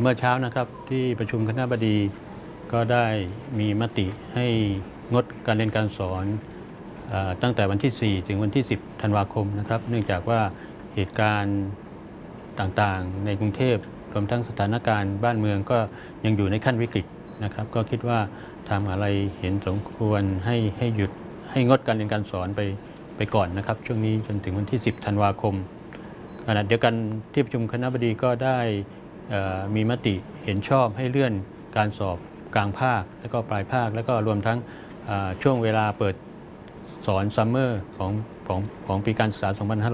เมื่อเช้านะครับที่ประชุมคณะบดีก็ได้มีมติให้งดการเรียนการสอนตั้งแต่วันที่ 4 ถึงวันที่ 10 ธันวาคมนะครับ เนื่องจากว่าเหตุการณ์ต่างๆ ในกรุงเทพรวมทั้งสถานการณ์บ้านเมืองก็ยังอยู่ในขั้นวิกฤตนะครับ ก็คิดว่าทางอะไรเห็นสมควรให้ให้หยุดให้งดการเรียนการสอนไปไปก่อนนะครับ ช่วงนี้จนถึงวันที่ 10 ธันวาคมขณะเดียวกันที่ประชุมคณะบดีก็ได้ มีมติเห็นชอบให้เลื่อนการสอบกลางภาค และก็ปลายภาค แล้วก็รวมทั้งช่วงเวลาเปิดสอนซัมเมอร์ของของของปีการศึกษา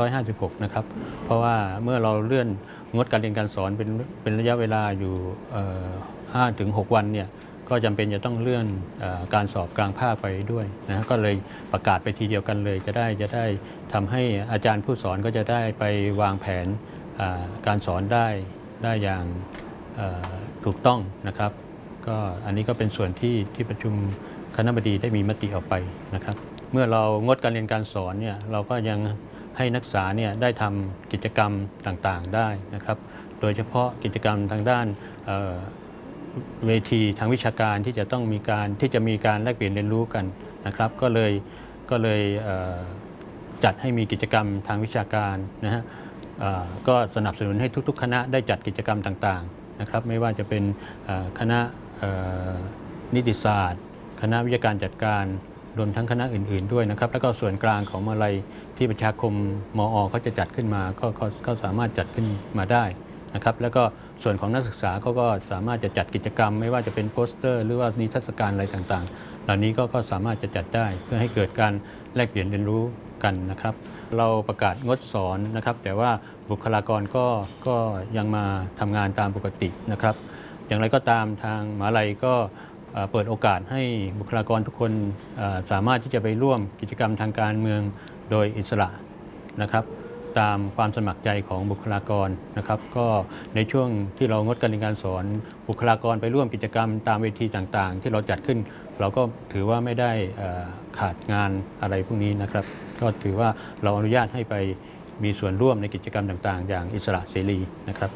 2556 นะครับ เพราะว่าเมื่อเราเลื่อนงดการเรียนการสอนเป็นเป็นระยะเวลาอยู่5ถึง6วันเนี่ยก็จำเป็นจะต้องเลื่อนอการสอบกลางภาคไปด้วยนะก็เลยประกาศไปทีเดียวกันเลย จะได้จะได้ทำให้อาจารย์ผู้สอนก็จะได้ไปวางแผนการสอนได้ ได้อย่างถูกต้องนะครับ ก็อันนี้ก็เป็นส่วนที่ที่ประชุมคณะบดีได้มีมติออกไปนะครับ เมื่อเรางดการเรียนการสอนเนี่ยเราก็ยังให้นักศึกษาเนี่ยได้ทำกิจกรรมต่างๆได้นะครับ โดยเฉพาะกิจกรรมทางด้านเเวทีทางวิชาการที่จะต้องมีการที่จะมีการแลกเปลี่ยนเรียนรู้กันนะครับ ก็เลยก็เลยเจัดให้มีกิจกรรมทางวิชาการนะฮะ ก็สนับสนุนให้ทุก ๆ คณะได้จัดกิจกรรมต่างๆนะครับไม่ว่าจะเป็นคณะนิติศาสตร์ คณะวิทยาการจัดการรวมทั้งคณะอื่น ๆด้วยนะครับ แล้วก็ส่วนกลางของมาลัยที่ประชาคมมอเขาจะจัดขึ้นมาก็ก็ก็สามารถจัดขึ้นมาได้นะครับ แล้วก็ ส่วนของนักศึกษาเขาก็สามารถจะจัดกิจกรรม ไม่ว่าจะเป็นโปสเตอร์ หรือว่านิทรรศการอะไรต่างๆ เหล่านี้ก็ก็สามารถจะจัดได้เพื่อให้เกิดการแลกเปลี่ยนเรียนรู้กันนะครับ เราประกาศงดสอนนะครับ แต่ว่าบุคลากรก็ก็ยังมาทำงานตามปกตินะครับ อย่างไรก็ตามทางมหาลัยก็เปิดโอกาสให้บุคลากรทุกคนสามารถที่จะไปร่วมกิจกรรมทางการเมืองโดยอิสระนะครับ ตามความสมัครใจของบุคลากรนะครับ ก็ในช่วงที่เรางดการเรียนการสอนบุคลากรไปร่วมกิจกรรมตามเวทีต่างๆ ที่เราจัดขึ้น เราก็ถือว่าไม่ได้ขาดงานอะไรพวกนี้นะครับ ก็ถือว่าเราอนุญาตให้ไปมีส่วนร่วมในกิจกรรมต่างๆ อย่างอิสระเสรีนะครับ